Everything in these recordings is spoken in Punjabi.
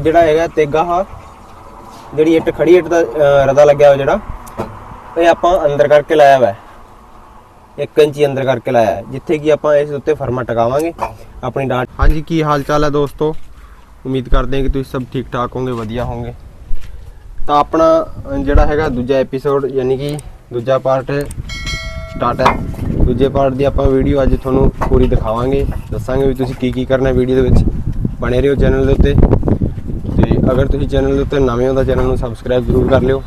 ਜਿਹੜਾ ਹੈਗਾ ਤੇਗਾ ਹਾ, ਜਿਹੜੀ ਇੱਟ ਖੜੀ ਇੱਟ ਦਾ ਰਦਾ ਲੱਗਿਆ ਹੋਇਆ ਜਿਹੜਾ, ਇਹ ਆਪਾਂ ਅੰਦਰ ਕਰਕੇ ਲਾਇਆ ਹੋਇਆ 1 ਇੰਚੀ ਅੰਦਰ ਕਰਕੇ ਲਾਇਆ ਜਿੱਥੇ ਕਿ ਆਪਾਂ ਇਸ ਉੱਤੇ ਫਰਮਾ ਟਿਕਾਵਾਂਗੇ ਆਪਣੀ ਡਾਟ। ਹਾਂਜੀ, ਕੀ ਹਾਲ ਚਾਲ ਹੈ ਦੋਸਤੋ? ਉਮੀਦ ਕਰਦੇ ਹਾਂ ਕਿ ਤੁਸੀਂ ਸਭ ਠੀਕ ਠਾਕ ਹੋਵੋਗੇ, ਵਧੀਆ ਹੋਵੋਗੇ। ਤਾਂ ਆਪਣਾ ਜਿਹੜਾ ਹੈਗਾ ਦੂਜਾ ਐਪੀਸੋਡ ਯਾਨੀ ਕਿ ਦੂਜਾ ਪਾਰਟ ਸਟਾਰਟ ਹੈ। ਦੂਜੇ ਪਾਰਟ ਦੀ ਆਪਾਂ ਵੀਡੀਓ ਅੱਜ ਤੁਹਾਨੂੰ ਪੂਰੀ ਦਿਖਾਵਾਂਗੇ। ਦੱਸਾਂਗੇ ਵੀ ਤੁਸੀਂ ਕੀ ਕੀ ਕਰਨਾ ਵੀਡੀਓ ਦੇ ਵਿੱਚ। ਬਣੇ ਰਹੋ ਚੈਨਲ ਦੇ ਉੱਤੇ। ਅਗਰ ਤੁਸੀਂ ਚੈਨਲ ਦੇ ਉੱਤੇ ਨਵੇਂ ਹੋ ਤਾਂ ਚੈਨਲ ਨੂੰ ਸਬਸਕ੍ਰਾਈਬ ਜ਼ਰੂਰ ਕਰ ਲਿਓ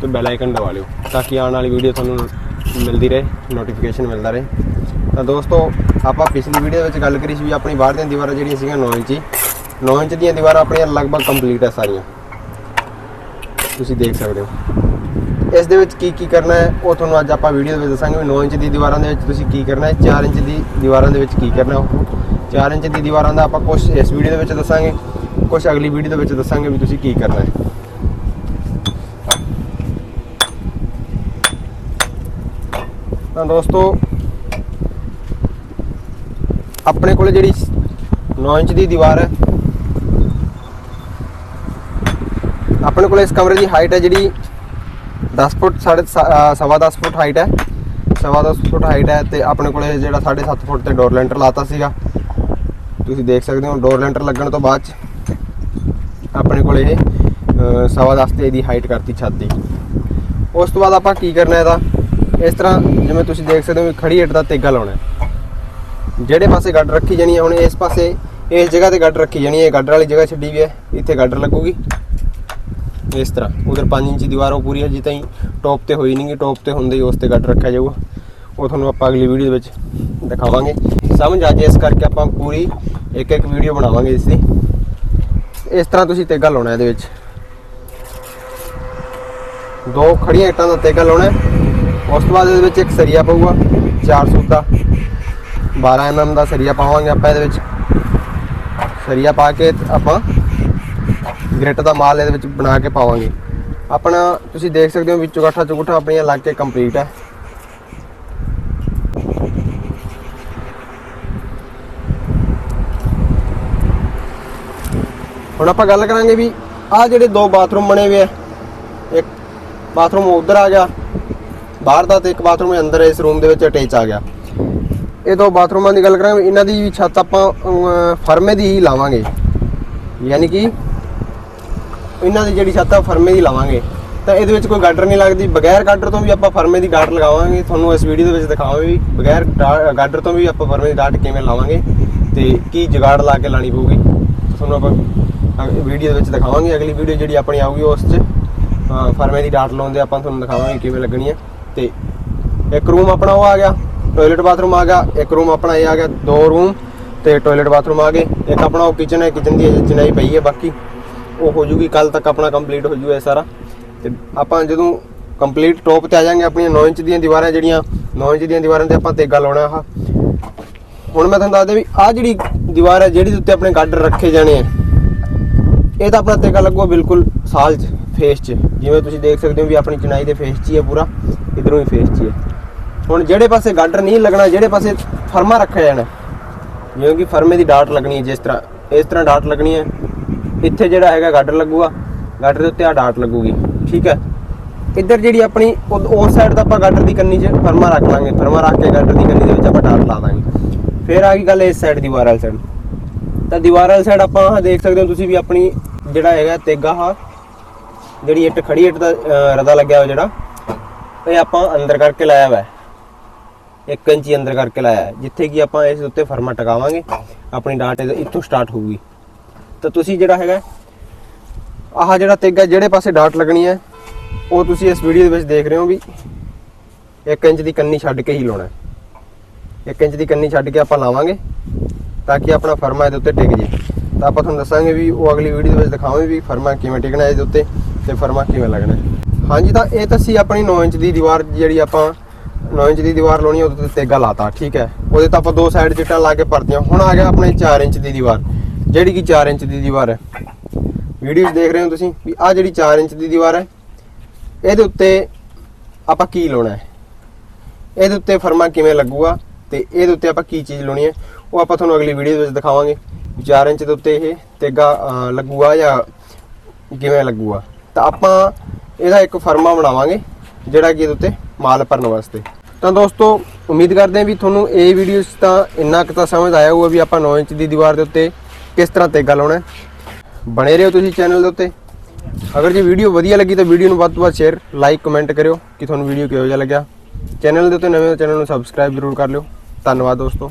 ਤੇ ਬੈਲ ਆਈਕਨ ਦਬਾ ਲਿਓ ਤਾਂ ਕਿ ਆਉਣ ਵਾਲੀ ਵੀਡੀਓ ਤੁਹਾਨੂੰ ਮਿਲਦੀ ਰਹੇ ਨੋਟੀਫਿਕੇਸ਼ਨ ਮਿਲਦਾ ਰਹੇ। ਤਾਂ ਦੋਸਤੋ, ਆਪਾਂ ਪਿਛਲੀ ਵੀਡੀਓ ਵਿੱਚ ਗੱਲ ਕਰੀ ਸੀ ਵੀ ਆਪਣੀ ਬਾਹਰ ਦੀਆਂ ਦੀਵਾਰਾਂ ਜਿਹੜੀਆਂ ਸੀਗੀਆਂ 9 ਇੰਚੀ 9 ਇੰਚ ਦੀਆਂ ਦੀਵਾਰਾਂ ਆਪਣੀਆਂ ਲਗਭਗ ਕੰਪਲੀਟ ਹੈ ਸਾਰੀਆਂ। ਤੁਸੀਂ ਦੇਖ ਸਕਦੇ ਹੋ। ਇਸ ਦੇ ਵਿੱਚ ਕੀ ਕੀ ਕਰਨਾ ਹੈ, ਉਹ ਤੁਹਾਨੂੰ ਅੱਜ ਆਪਾਂ ਵੀਡੀਓ ਦੇ ਵਿੱਚ ਦੱਸਾਂਗੇ ਵੀ 9 ਇੰਚ ਦੀ ਦੀਵਾਰਾਂ ਦੇ ਵਿੱਚ ਤੁਸੀਂ ਕੀ ਕਰਨਾ ਹੈ 4 ਇੰਚ ਦੀ ਦੀਵਾਰਾਂ ਦੇ ਵਿੱਚ ਕੀ ਕਰਨਾ ਉਹ 4 ਇੰਚ ਦੀ ਦੀਵਾਰਾਂ ਦਾ, ਆਪਾਂ ਕੁਝ ਇਸ ਵੀਡੀਓ ਦੇ ਵਿੱਚ ਦੱਸਾਂਗੇ ਕੁਝ ਅਗਲੀ ਵੀਡੀਓ ਦੇ ਵਿੱਚ ਦੱਸਾਂਗੇ ਵੀ ਤੁਸੀਂ ਕੀ ਕਰਨਾ ਹੈ। ਤਾਂ ਦੋਸਤੋ, ਆਪਣੇ ਕੋਲ ਜਿਹੜੀ 9 ਇੰਚ ਦੀ ਦੀਵਾਰ ਹੈ, ਆਪਣੇ ਕੋਲ ਇਸ ਕਮਰੇ ਦੀ ਹਾਈਟ ਹੈ ਜਿਹੜੀ 10 ਫੁੱਟ, ਸਾਢੇ ਸਵਾ 10 ਫੁੱਟ ਹਾਈਟ ਹੈ। ਸਵਾ 10 ਫੁੱਟ ਹਾਈਟ ਹੈ ਤੇ ਆਪਣੇ ਕੋਲ ਇਹ ਜਿਹੜਾ 7.5 ਫੁੱਟ ਤੇ ਡੋਰ ਲੈਂਟਰ ਲਾਤਾ ਸੀਗਾ। ਤੁਸੀਂ ਦੇਖ ਸਕਦੇ ਹੋ ਡੋਰ ਲੈਂਟਰ ਲੱਗਣ ਤੋਂ ਬਾਅਦ ਚ ਆਪਣੇ ਕੋਲ ਇਹ ਸਵਾ 10 ਤੇ ਇਹਦੀ ਹਾਈਟ ਕਰਤੀ ਛੱਤ ਦੀ। ਉਸ ਤੋਂ ਬਾਅਦ ਆਪਾਂ ਕੀ ਕਰਨਾ ਇਹਦਾ? ਇਸ ਤਰ੍ਹਾਂ ਜਿਵੇਂ ਤੁਸੀਂ ਦੇਖ ਸਕਦੇ ਹੋ ਵੀ ਖੜੀ ਹੇਠ ਦਾ ਤੇਗਾ ਲਾਉਣਾ ਜਿਹੜੇ ਪਾਸੇ ਗੱਡ ਰੱਖੀ ਜਾਣੀ ਹੈ, ਹੁਣ ਇਸ ਪਾਸੇ ਇਸ ਜਗ੍ਹਾ ਤੇ ਗੱਡ ਰੱਖੀ ਜਾਣੀ ਹੈ ਗੱਡਰ ਵਾਲੀ ਜਗ੍ਹਾ ਛੱਡੀ ਵੀ ਹੈ, ਇੱਥੇ ਗੱਡਰ ਲੱਗੂਗੀ। ਇਸ ਤਰ੍ਹਾਂ, ਉਧਰ 5 ਇੰਚ ਦੀਵਾਰ ਉਹ ਪੂਰੀ ਹਜੇ ਤਾਈਂ ਟੌਪ ਤੇ ਹੋਈ ਨਹੀਂਗੀ ਟੌਪ ਤੇ ਹੁੰਦੇ ਹੀ ਉਸ ਤੇ ਗੱਡ ਰੱਖਿਆ ਜਾਊਗਾ। ਉਹ ਤੁਹਾਨੂੰ ਆਪਾਂ ਅਗਲੀ ਵੀਡੀਓ ਦੇ ਵਿੱਚ ਦਿਖਾਵਾਂਗੇ। ਸਮਝ ਆ ਜੇ ਇਸ ਕਰਕੇ ਆਪਾਂ ਪੂਰੀ ਇੱਕ ਇੱਕ ਵੀਡੀਓ ਬਣਾਵਾਂਗੇ ਇਸ ਦੀ। ਇਸ ਤਰ੍ਹਾਂ ਤੁਸੀਂ ਤੇਗਾ ਲਾਉਣਾ ਇਹਦੇ ਵਿੱਚ। ਦੋ ਖੜੀਆਂ ਇੱਟਾਂ ਦਾ ਤੇਗਾ ਲਾਉਣਾ ਉਸ ਤੋਂ ਬਾਅਦ ਇਹਦੇ ਵਿੱਚ ਇੱਕ ਸਰੀਆ ਪਊਗਾ 4 ਸੂਤ ਦਾ। 12 mm ਦਾ ਸਰੀਆ ਪਾਵਾਂਗੇ ਆਪਾਂ ਇਹਦੇ ਵਿੱਚ। ਸਰੀਆ ਪਾ ਕੇ ਆਪਾਂ ਗ੍ਰਿਟ ਦਾ ਮਾਲ ਇਹਦੇ ਵਿੱਚ ਬਣਾ ਕੇ ਪਾਵਾਂਗੇ। ਆਪਣਾ ਤੁਸੀਂ ਦੇਖ ਸਕਦੇ ਹੋ ਵੀ ਚੁਗਾਠਾ ਚੁਗਾਠਾ ਆਪਣੀਆਂ ਲੱਗ ਕੇ ਕੰਪਲੀਟ ਹੈ। ਹੁਣ ਆਪਾਂ ਗੱਲ ਕਰਾਂਗੇ ਵੀ ਆਹ ਜਿਹੜੇ ਦੋ ਬਾਥਰੂਮ ਬਣੇ ਹੋਏ ਆ, ਇੱਕ ਬਾਥਰੂਮ ਉਧਰ ਆ ਗਿਆ, ਬਾਹਰ ਦਾ ਤੇ ਇੱਕ ਬਾਥਰੂਮ ਅੰਦਰ ਇਸ ਰੂਮ ਦੇ ਵਿੱਚ ਅਟੈਚ ਆ ਗਿਆ। ਇਹ ਦੋ ਬਾਥਰੂਮਾਂ ਦੀ ਗੱਲ ਕਰਾਂਗੇ, ਇਹਨਾਂ ਦੀ ਛੱਤ ਆਪਾਂ ਫਰਮੇ ਦੀ ਹੀ ਲਾਵਾਂਗੇ। ਯਾਨੀ ਕਿ ਇਹਨਾਂ ਦੀ ਜਿਹੜੀ ਛੱਤ ਆ, ਫਰਮੇ ਦੀ ਲਾਵਾਂਗੇ। ਤਾਂ ਇਹਦੇ ਵਿੱਚ ਕੋਈ ਗਾਡਰ ਨਹੀਂ ਲੱਗਦੀ, ਬਗੈਰ ਗਾਡਰ ਤੋਂ ਵੀ ਆਪਾਂ ਫਰਮੇ ਦੀ ਡਾਟ ਲਗਾਵਾਂਗੇ। ਤੁਹਾਨੂੰ ਇਸ ਵੀਡੀਓ ਦੇ ਵਿੱਚ ਦਿਖਾਵਾਂਗੇ ਵੀ ਬਗੈਰ ਡਾ- ਗਾਡਰ ਤੋਂ ਵੀ ਆਪਾਂ ਫਰਮੇ ਦੀ ਡਾਟ ਕਿਵੇਂ ਲਾਵਾਂਗੇ ਤੇ ਕੀ ਜਗਾੜ ਲਾ ਕੇ ਲਾਣੀ ਪਊਗੀ। ਤੁਹਾਨੂੰ ਆਪਾਂ ਵੀਡੀਓ ਵਿੱਚ ਦਿਖਾਵਾਂਗੇ। ਅਗਲੀ ਵੀਡੀਓ ਜਿਹੜੀ ਆਪਣੀ ਆਊਗੀ, ਉਸ 'ਚ ਫਰਮੇ ਦੀ ਡਾਟ ਲਾਉਂਦੇ ਆਪਾਂ ਤੁਹਾਨੂੰ ਦਿਖਾਵਾਂਗੇ ਕਿਵੇਂ ਲੱਗਣੀ ਹੈ। ਤੇ ਇੱਕ ਰੂਮ ਆਪਣਾ ਉਹ ਆ ਗਿਆ ਟਾਇਲਟ ਬਾਥਰੂਮ ਆ ਗਿਆ, ਇੱਕ ਰੂਮ ਆਪਣਾ ਇਹ ਆ ਗਿਆ, ਦੋ ਰੂਮ ਤੇ ਟਾਇਲਟ ਬਾਥਰੂਮ ਆ ਗਏ। ਇੱਕ ਆਪਣਾ ਉਹ ਕਿਚਨ ਹੈ ਕਿਚਨ ਦੀ ਅਜੇ ਪਈ ਹੈ ਬਾਕੀ। ਉਹ ਹੋ ਜੂਗੀ ਕੱਲ ਤੱਕ ਆਪਣਾ ਕੰਪਲੀਟ ਹੋ ਜੂ ਇਹ ਸਾਰਾ। ਤੇ ਆਪਾਂ ਜਦੋਂ ਕੰਪਲੀਟ ਟੌਪ ਤੇ ਆ ਜਾਾਂਗੇ, ਆਪਣੀਆਂ 9 ਇੰਚ ਦੀਆਂ ਦੀਵਾਰਾਂ ਜਿਹੜੀਆਂ 9 ਇੰਚ ਦੀਆਂ ਦੀਵਾਰਾਂ ਤੇ ਆਪਾਂ ਤੇਗਾ ਲਾਉਣਾ ਆਹ। ਹੁਣ ਮੈਂ ਤੁਹਾਨੂੰ ਦੱਸਦਾ ਵੀ ਆਹ ਜਿਹੜੀ ਦੀਵਾਰ ਹੈ, ਜਿਹੜੀ ਉੱਤੇ ਆਪਣੇ ਗਾਡਰ ਰੱਖੇ ਜਾਣੇ ਆ ਇਹ ਤਾਂ ਆਪਣਾ ਤੇਗਾ ਲੱਗੂਗਾ ਬਿਲਕੁਲ ਸਾਲ ਚ ਫੇਸ 'ਚ। ਜਿਵੇਂ ਤੁਸੀਂ ਦੇਖ ਸਕਦੇ ਹੋ ਵੀ ਆਪਣੀ ਚਿਨਾਈ ਦੇ ਫੇਸ 'ਚ ਹੀ ਹੈ ਪੂਰਾ, ਇਧਰੋਂ ਹੀ ਫੇਸ 'ਚ ਹੀ ਹੈ। ਹੁਣ ਜਿਹੜੇ ਪਾਸੇ ਗਾਡਰ ਨਹੀਂ ਲੱਗਣਾ, ਜਿਹੜੇ ਪਾਸੇ ਫਰਮਾ ਰੱਖਿਆ ਜਾਣਾ, ਜਿਵੇਂ ਕਿ ਫਰਮੇ ਦੀ ਡਾਟ ਲੱਗਣੀ ਹੈ, ਜਿਸ ਤਰ੍ਹਾਂ, ਇਸ ਤਰ੍ਹਾਂ ਡਾਟ ਲੱਗਣੀ ਹੈ। ਇੱਥੇ ਜਿਹੜਾ ਹੈਗਾ ਗਾਡਰ ਲੱਗੂਗਾ ਗਾਡਰ ਦੇ ਉੱਤੇ ਆ ਡਾਟ ਲੱਗੂਗੀ, ਠੀਕ ਹੈ? ਇੱਧਰ ਜਿਹੜੀ ਆਪਣੀ, ਉਹ- ਉਸ ਸਾਈਡ ਦਾ ਆਪਾਂ ਗਾਡਰ ਦੀ ਕੰਨੀ 'ਚ ਫਰਮਾ ਰੱਖ ਲਾਂਗੇ। ਫਰਮਾ ਰੱਖ ਕੇ ਗਾਡਰ ਦੀ ਕੰਨੀ ਦੇ ਵਿੱਚ ਆਪਾਂ ਡਾਟ ਲਾ ਦਾਂਗੇ। ਫਿਰ ਆ ਗਈ ਗੱਲ ਇਸ ਸਾਈਡ ਦੀਵਾਰ ਵਾਲੀ ਸਾਈਡ ਤਾਂ ਦੀਵਾਰ ਵਾਲੀ ਸਾਈਡ ਆਪਾਂ ਆਹ ਦੇਖ ਸਕਦੇ ਹੋ, ਤੁਸੀਂ ਵੀ ਆਪਣੀ ਜਿਹੜਾ ਹੈਗਾ ਤੇਗਾ ਹਾ ਜਿਹੜੀ ਇੱਟ ਖੜੀ ਇੱਟ ਦਾ ਰਦਾ ਲੱਗਿਆ ਹੋਇਆ ਜਿਹੜਾ, ਇਹ ਆਪਾਂ ਅੰਦਰ ਕਰਕੇ ਲਾਇਆ ਹੋਇਆ ਹੈ। 1 ਇੰਚੀ ਅੰਦਰ ਕਰਕੇ ਲਾਇਆ ਜਿੱਥੇ ਕਿ ਆਪਾਂ ਇਸ ਉੱਤੇ ਫਰਮਾ ਟਿਕਾਵਾਂਗੇ, ਆਪਣੀ ਡਾਟ ਇਹਦੇ- ਇੱਥੋਂ ਸਟਾਰਟ ਹੋਊਗੀ। ਤਾਂ ਤੁਸੀਂ ਜਿਹੜਾ ਹੈਗਾ, ਆਹ ਜਿਹੜਾ ਤੇਗਾ ਜਿਹੜੇ ਪਾਸੇ ਡਾਟ ਲੱਗਣੀ ਹੈ, ਉਹ ਤੁਸੀਂ ਇਸ ਵੀਡੀਓ ਦੇ ਵਿੱਚ ਦੇਖ ਰਹੇ ਹੋ ਵੀ 1 ਇੰਚ ਦੀ ਕੰਨੀ ਛੱਡ ਕੇ ਹੀ ਲਾਉਣਾ ਹੈ। 1 ਇੰਚ ਦੀ ਕੰਨੀ ਛੱਡ ਕੇ ਆਪਾਂ ਲਾਵਾਂਗੇ। ਤਾਂ ਕਿ ਆਪਣਾ ਫਰਮਾ ਇਹਦੇ ਉੱਤੇ ਟਿਕ ਜੇ। ਤਾਂ ਆਪਾਂ ਤੁਹਾਨੂੰ ਦੱਸਾਂਗੇ ਵੀ ਉਹ ਅਗਲੀ ਵੀਡੀਓ ਦੇ ਵਿੱਚ ਦਿਖਾਵਾਂਗੇ ਵੀ ਫਰਮਾ ਕਿਵੇਂ ਟਿਕਣਾ ਹੈ ਇਹਦੇ ਉੱਤੇ ਤੇ ਫਰਮਾ ਕਿਵੇਂ ਲੱਗਣਾ ਹਾਂਜੀ ਤਾਂ ਇਹ ਤਾਂ ਸੀ ਆਪਣੀ 9 ਇੰਚ ਦੀ ਦੀਵਾਰ ਜਿਹੜੀ ਆਪਾਂ 9 ਇੰਚ ਦੀ ਦੀਵਾਰ ਲਾਉਣੀ ਹੈ, ਉਹਦੇ ਤੇ ਤੇਗਾ ਲਾਤਾ ਠੀਕ ਹੈ। ਉਹਦੇ ਤਾਂ ਆਪਾਂ ਦੋ ਸਾਈਡ ਚਿੱਟਾ ਲਾ ਕੇ ਪਰਤੀਆਂ ਹੁਣ ਆ ਗਿਆ ਆਪਣੇ 4 ਇੰਚ ਦੀ ਦੀਵਾਰ। ਜਿਹੜੀ ਕਿ 4 ਇੰਚ ਦੀ ਦੀਵਾਰ ਹੈ। ਵੀਡੀਓਜ਼ ਦੇਖ ਰਹੇ ਹੋ ਤੁਸੀਂ ਵੀ ਆ ਜਿਹੜੀ 4 ਇੰਚ ਦੀ ਦੀਵਾਰ ਹੈ ਇਹਦੇ ਉੱਤੇ ਆਪਾਂ ਕੀ ਲਾਉਣਾ ਹੈ? ਇਹਦੇ ਉੱਤੇ ਫਰਮਾ ਕਿਵੇਂ ਲੱਗੂਗਾ? ਤੇ ਇਹਦੇ ਉੱਤੇ ਆਪਾਂ ਕੀ ਚੀਜ਼ ਲਾਉਣੀ ਹੈ, ਉਹ ਆਪਾਂ ਤੁਹਾਨੂੰ ਅਗਲੀ ਵੀਡੀਓ ਵਿੱਚ ਦਿਖਾਵਾਂਗੇ। 4 ਇੰਚ ਦੇ ਉੱਤੇ ਇਹ ਤੇਗਾ ਲੱਗੂਗਾ ਜਾਂ ਕਿਵੇਂ ਲੱਗੂਗਾ ਤਾਂ ਆਪਾਂ ਇਹਦਾ ਇੱਕ ਫਰਮਾ ਬਣਾਵਾਂਗੇ, ਜਿਹੜਾ ਕਿ ਇਹਦੇ ਉੱਤੇ ਮਾਲ ਭਰਨ ਵਾਸਤੇ। ਤਾਂ ਦੋਸਤੋ, ਉਮੀਦ ਕਰਦੇ ਹਾਂ ਵੀ ਤੁਹਾਨੂੰ ਇਹ ਵੀਡੀਓ 'ਚ ਤਾਂ ਇੰਨਾ ਕੁ ਤਾਂ ਸਮਝ ਆਇਆ ਹੋਊਗਾ ਵੀ ਆਪਾਂ 9 ਇੰਚ ਦੀ ਦੀਵਾਰ ਦੇ ਉੱਤੇ ਕਿਸ ਤਰ੍ਹਾਂ ਤੇਗਾ ਲਾਉਣਾ ਹੈ। ਬਣੇ ਰਹੋ ਤੁਸੀਂ ਚੈਨਲ ਦੇ ਉੱਤੇ। ਅਗਰ ਜੇ ਵੀਡੀਓ ਵਧੀਆ ਲੱਗੀ ਤਾਂ ਵੀਡੀਓ ਨੂੰ ਵੱਧ ਤੋਂ ਵੱਧ ਸ਼ੇਅਰ ਲਾਈਕ ਕਮੈਂਟ ਕਰਿਓ ਕਿ ਤੁਹਾਨੂੰ ਵੀਡੀਓ ਕਿਹੋ ਜਿਹਾ ਲੱਗਿਆ। ਚੈਨਲ ਦੇ ਉੱਤੇ ਨਵੇਂ ਚੈਨਲ ਨੂੰ ਸਬਸਕ੍ਰਾਈਬ ਜ਼ਰੂਰ ਕਰ ਲਿਓ। ਧੰਨਵਾਦ ਦੋਸਤੋ।